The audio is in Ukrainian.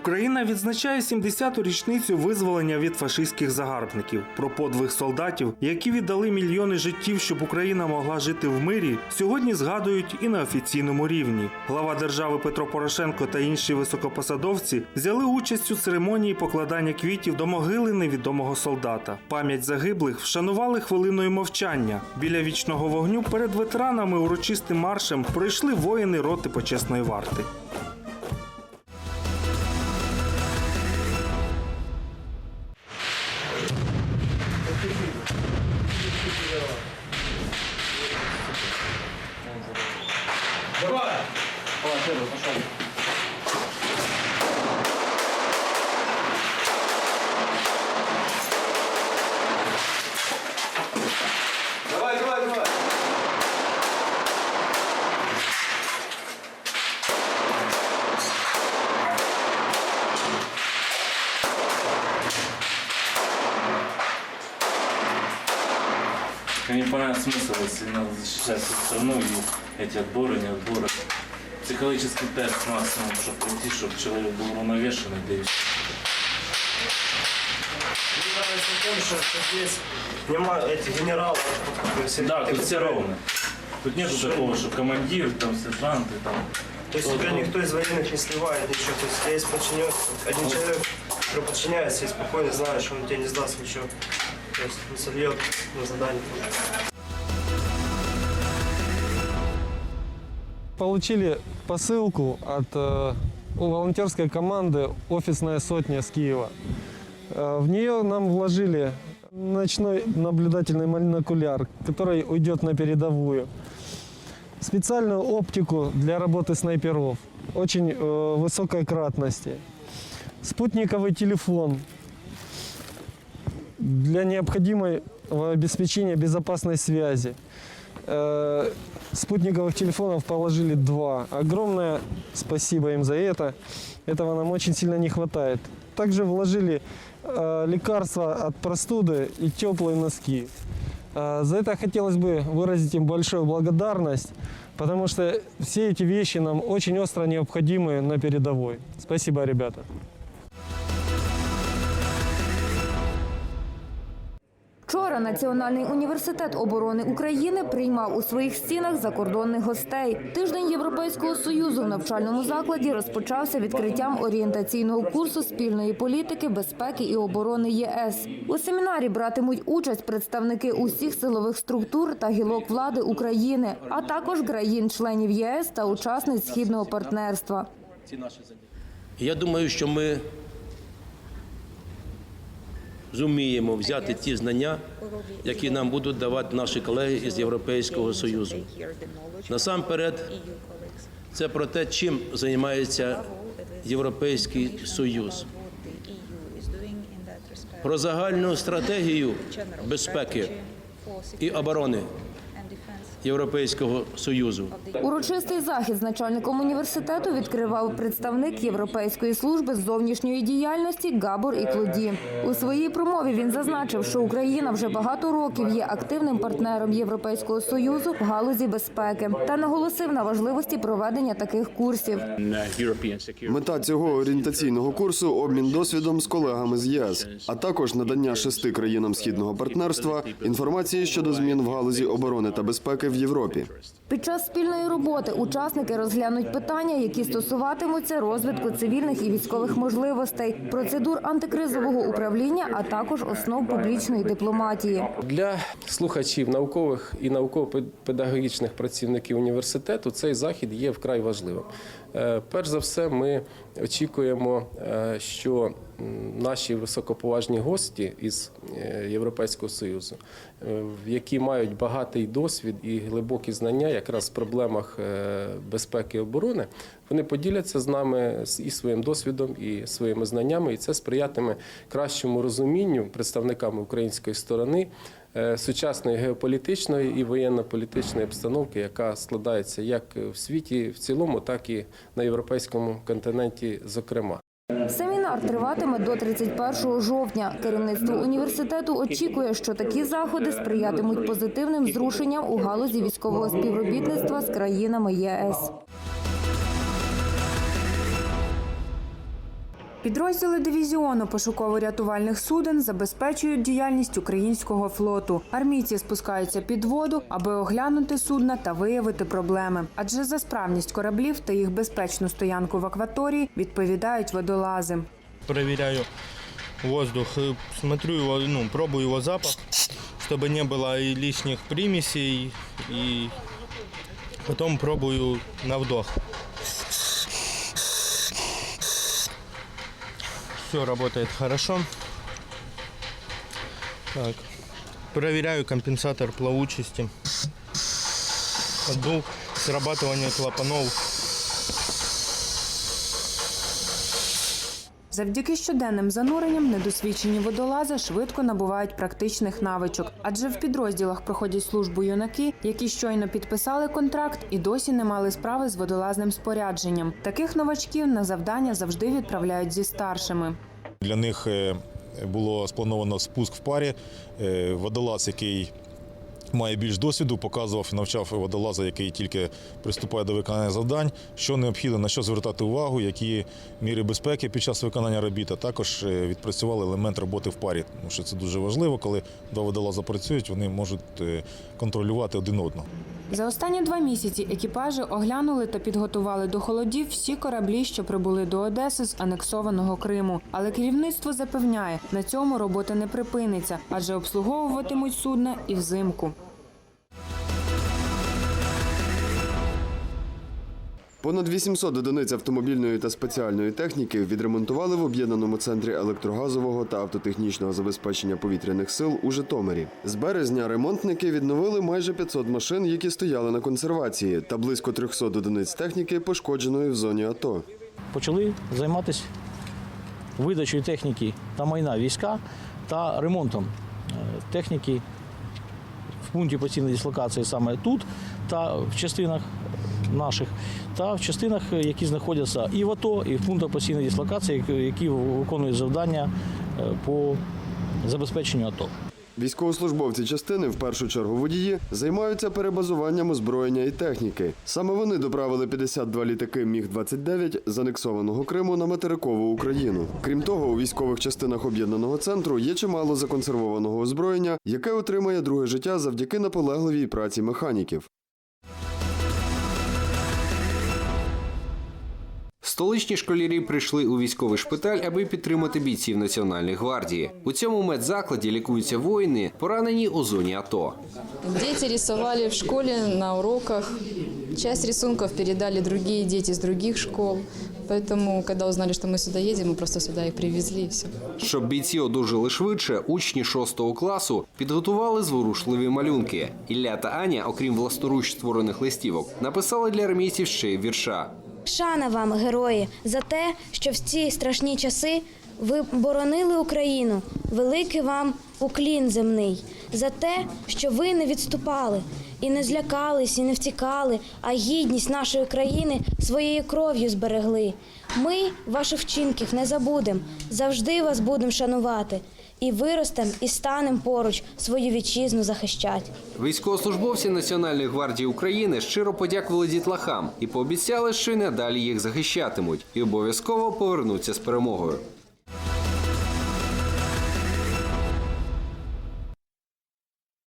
Україна відзначає 70-ту річницю визволення від фашистських загарбників. Про подвиг солдатів, які віддали мільйони життів, щоб Україна могла жити в мирі, сьогодні згадують і на офіційному рівні. Глава держави Петро Порошенко та інші високопосадовці взяли участь у церемонії покладання квітів до могили невідомого солдата. Пам'ять загиблих вшанували хвилиною мовчання. Біля вічного вогню перед ветеранами урочистим маршем пройшли воїни роти почесної варти. Давай! Давай, первый, пошел. Давай, давай, давай! А мне не понравился смысл, если надо защищать страну и эти отборы, не отборы. Психологический тест максимум, чтобы прийти, чтобы человек был уравновешенный, да и нравится тем, что здесь нема то есть Да, ты- тут все ровно. Тут нету такого, что командир, там, сержанты, там. То есть тебя никто из военных не сливает, ничего. То есть у тебя есть один человек, который подчиняется и спокойно знает, что он тебе не сдаст ничего. То есть не сольет на задание. Получили посылку от э, волонтерской команды «Офисная сотня» с Киева. Э, в нее нам вложили ночной наблюдательный монокуляр, который уйдет на передовую. Специальную оптику для работы снайперов очень э, высокой кратности. Спутниковый телефон для необходимой обеспечения безопасной связи. Э, Спутниковых телефонов положили два. Огромное спасибо им за это. Этого нам очень сильно не хватает. Также вложили э, лекарства от простуды и теплые носки. Э, за это хотелось бы выразить им большую благодарность, потому что все эти вещи нам очень остро необходимы на передовой. Спасибо, ребята. Вчора Національний університет оборони України приймав у своїх стінах закордонних гостей. Тиждень Європейського союзу в навчальному закладі розпочався відкриттям орієнтаційного курсу спільної політики, безпеки і оборони ЄС. У семінарі братимуть участь представники усіх силових структур та гілок влади України, а також країн-членів ЄС та учасниць східного партнерства. Я думаю, що ми зуміємо взяти ті знання, які нам будуть давати наші колеги із Європейського Союзу. Насамперед, це про те, чим займається Європейський Союз. Про загальну стратегію безпеки і оборони Європейського Союзу. Урочистий захід з начальником університету відкривав представник Європейської служби з зовнішньої діяльності Габор Іклоді. У своїй промові він зазначив, що Україна вже багато років є активним партнером Європейського союзу в галузі безпеки та наголосив на важливості проведення таких курсів. Мета цього орієнтаційного курсу обмін досвідом з колегами з ЄС, а також надання шести країнам східного партнерства інформації щодо змін в галузі оборони та безпеки в Європі. Під час спільної роботи учасники розглянуть питання, які стосуватимуться розвитку цивільних і військових можливостей, процедур антикризового управління, а також основ публічної дипломатії. Для слухачів наукових і науково-педагогічних працівників університету цей захід є вкрай важливим. Е, Перш за все, ми очікуємо, е, що наші високоповажні гості із е, Європейського Союзу, е, які мають багатий досвід і глибокі знання якраз в проблемах е, безпеки і оборони, вони поділяться з нами і своїм досвідом, і своїми знаннями, і це сприятиме кращому розумінню представниками української сторони сучасної геополітичної і воєнно-політичної обстановки, яка складається як в світі в цілому, так і на європейському континенті, зокрема. Семінар триватиме до 31 жовтня. Керівництво університету очікує, що такі заходи сприятимуть позитивним зрушенням у галузі військового співробітництва з країнами ЄС. Підрозділи дивізіону пошуково-рятувальних суден забезпечують діяльність українського флоту. Армійці спускаються під воду, аби оглянути судна та виявити проблеми. Адже за справність кораблів та їх безпечну стоянку в акваторії відповідають водолази. Проверяю воздух, смотрю его, ну, пробую его запах, чтобы не было и лишних примесей, и потом пробую на вдох. Все работает хорошо. Так. Проверяю компенсатор плавучести. Поддул срабатывание клапанов. Завдяки щоденним зануренням недосвідчені водолази швидко набувають практичних навичок, адже в підрозділах проходять службу юнаки, які щойно підписали контракт і досі не мали справи з водолазним спорядженням. Таких новачків на завдання завжди відправляють зі старшими. Для них е, було сплановано спуск в парі. Е, Водолаз, який має більш досвіду, показував і навчав водолаза, який тільки приступає до виконання завдань, що необхідно, на що звертати увагу, які міри безпеки під час виконання робіт, а також е, відпрацювали елемент роботи в парі. Тому що це дуже важливо, коли два водолаза працюють, вони можуть е, контролювати один одного. За останні два місяці екіпажі оглянули та підготували до холодів всі кораблі, що прибули до Одеси з анексованого Криму. Але керівництво запевняє, на цьому робота не припиниться, адже обслуговуватимуть судна і взимку. Понад 800 одиниць автомобільної та спеціальної техніки відремонтували в об'єднаному центрі електрогазового та автотехнічного забезпечення повітряних сил у Житомирі. З березня ремонтники відновили майже 500 машин, які стояли на консервації, та близько 300 одиниць техніки, пошкодженої в зоні АТО. почали займатися видачею техніки та майна війська та ремонтом е, техніки в пункті постійної дислокації саме тут та в частинах наших, та в частинах, е, які знаходяться і в АТО, і в пунктах постійної дислокації, які- виконують завдання е, по забезпеченню АТО. Військовослужбовці частини, в першу чергу водії, займаються перебазуванням озброєння і техніки. Саме вони доправили 52 літаки Міг-29 з анексованого Криму на материкову Україну. Крім того, у військових частинах об'єднаного центру є чимало законсервованого озброєння, яке отримає друге життя завдяки наполегливій праці механіків. Столичні школярі прийшли у військовий шпиталь, аби підтримати бійців Національної гвардії. У цьому медзакладі лікуються воїни, поранені у зоні АТО. Дети рисовали в школе на уроках. Часть рисунков передали другие дети с других школ. Поэтому, когда узнали, что мы сюда едем, мы просто сюда их привезли и все. Щоб бійці одужали швидше, учні 6 класу підготували зворушливі малюнки. Ілля та Аня, окрім власноруч створених листівок, написали для армійців ще й вірша. Шана вам, герої, за те, що в ці страшні часи ви боронили Україну. Великий вам уклін земний, за те, що ви не відступали і не злякались, і не втікали, а гідність нашої країни своєю кров'ю зберегли. Ми ваших вчинків не забудем, завжди вас будемо шанувати. І виростем, і станем поруч свою вітчизну захищать. Військовослужбовці Національної гвардії України щиро подякували дітлахам і пообіцяли, що й надалі їх захищатимуть, і обов'язково повернуться з перемогою.